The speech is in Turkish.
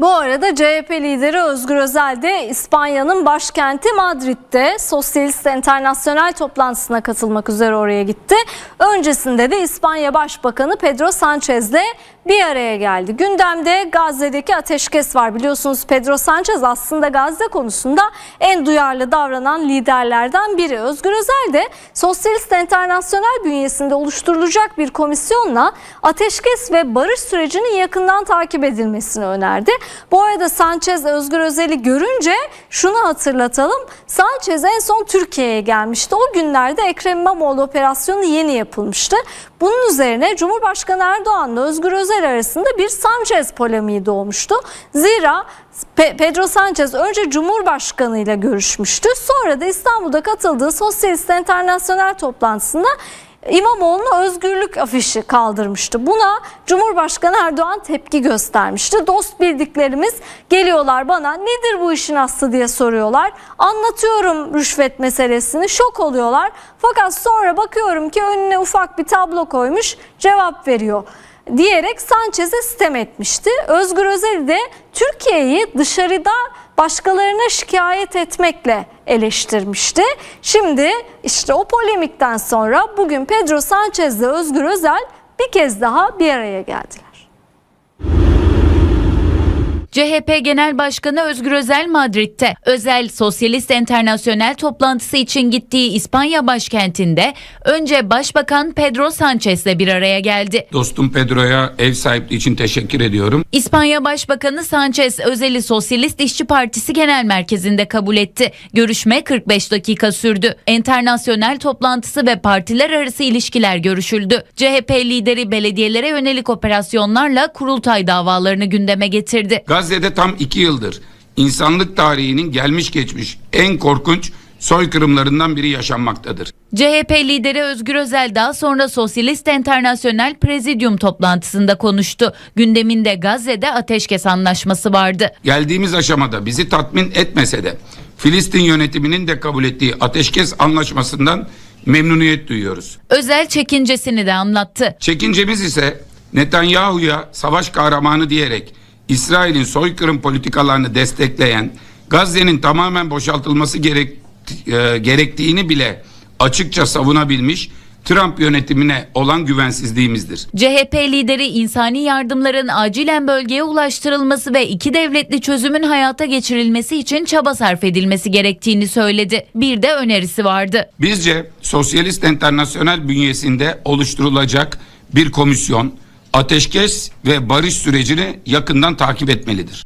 Bu arada CHP lideri Özgür Özel de İspanya'nın başkenti Madrid'de Sosyalist Enternasyonel toplantısına katılmak üzere oraya gitti. Öncesinde de İspanya Başbakanı Pedro Sanchez'le bir araya geldi. Gündemde Gazze'deki ateşkes var. Biliyorsunuz Pedro Sanchez aslında Gazze konusunda en duyarlı davranan liderlerden biri. Özgür Özel de Sosyalist Enternasyonel bünyesinde oluşturulacak bir komisyonla ateşkes ve barış sürecinin yakından takip edilmesini önerdi. Bu arada Sanchez Özgür Özel'i görünce şunu hatırlatalım. Sanchez en son Türkiye'ye gelmişti. O günlerde Ekrem İmamoğlu operasyonu yeni yapılmıştı. Bunun üzerine Cumhurbaşkanı Erdoğan'la Özgür Özel arasında bir Sanchez polemiği doğmuştu. Zira Pe- Pedro Sanchez önce Cumhurbaşkanı ile görüşmüştü. Sonra da İstanbul'da katıldığı Sosyalist Enternasyonel toplantısında İmamoğlu'na özgürlük afişi kaldırmıştı. Buna Cumhurbaşkanı Erdoğan tepki göstermişti. Dost bildiklerimiz geliyorlar bana nedir bu işin aslı diye soruyorlar. Anlatıyorum rüşvet meselesini şok oluyorlar. Fakat sonra bakıyorum ki önüne ufak bir tablo koymuş cevap veriyor diyerek Sanchez'e sitem etmişti. Özgür Özel de Türkiye'yi dışarıda başkalarına şikayet etmekle eleştirmişti. Şimdi işte o polemikten sonra bugün Pedro Sanchez ile Özgür Özel bir kez daha bir araya geldiler. CHP Genel Başkanı Özgür Özel Madrid'de. Özel Sosyalist Enternasyonel toplantısı için gittiği İspanya başkentinde önce Başbakan Pedro Sanchez'le bir araya geldi. Dostum Pedro'ya ev sahipliği için teşekkür ediyorum. İspanya Başbakanı Sanchez Özel'i Sosyalist İşçi Partisi Genel Merkezi'nde kabul etti. Görüşme 45 dakika sürdü. Enternasyonel toplantısı ve partiler arası ilişkiler görüşüldü. CHP lideri belediyelere yönelik operasyonlarla kurultay davalarını gündeme getirdi. Gazze'de tam iki yıldır insanlık tarihinin gelmiş geçmiş en korkunç soykırımlarından biri yaşanmaktadır. CHP lideri Özgür Özel daha sonra Sosyalist Enternasyonel Prezidyum toplantısında konuştu. Gündeminde Gazze'de ateşkes anlaşması vardı. Geldiğimiz aşamada bizi tatmin etmese de Filistin yönetiminin de kabul ettiği ateşkes anlaşmasından memnuniyet duyuyoruz. Özel çekincesini de anlattı. Çekincemiz ise Netanyahu'ya savaş kahramanı diyerek İsrail'in soykırım politikalarını destekleyen Gazze'nin tamamen boşaltılması gerek, e, gerektiğini bile açıkça savunabilmiş Trump yönetimine olan güvensizliğimizdir. CHP lideri insani yardımların acilen bölgeye ulaştırılması ve iki devletli çözümün hayata geçirilmesi için çaba sarf edilmesi gerektiğini söyledi. Bir de önerisi vardı. Bizce Sosyalist Enternasyonel bünyesinde oluşturulacak bir komisyon ateşkes ve barış sürecini yakından takip etmelidir.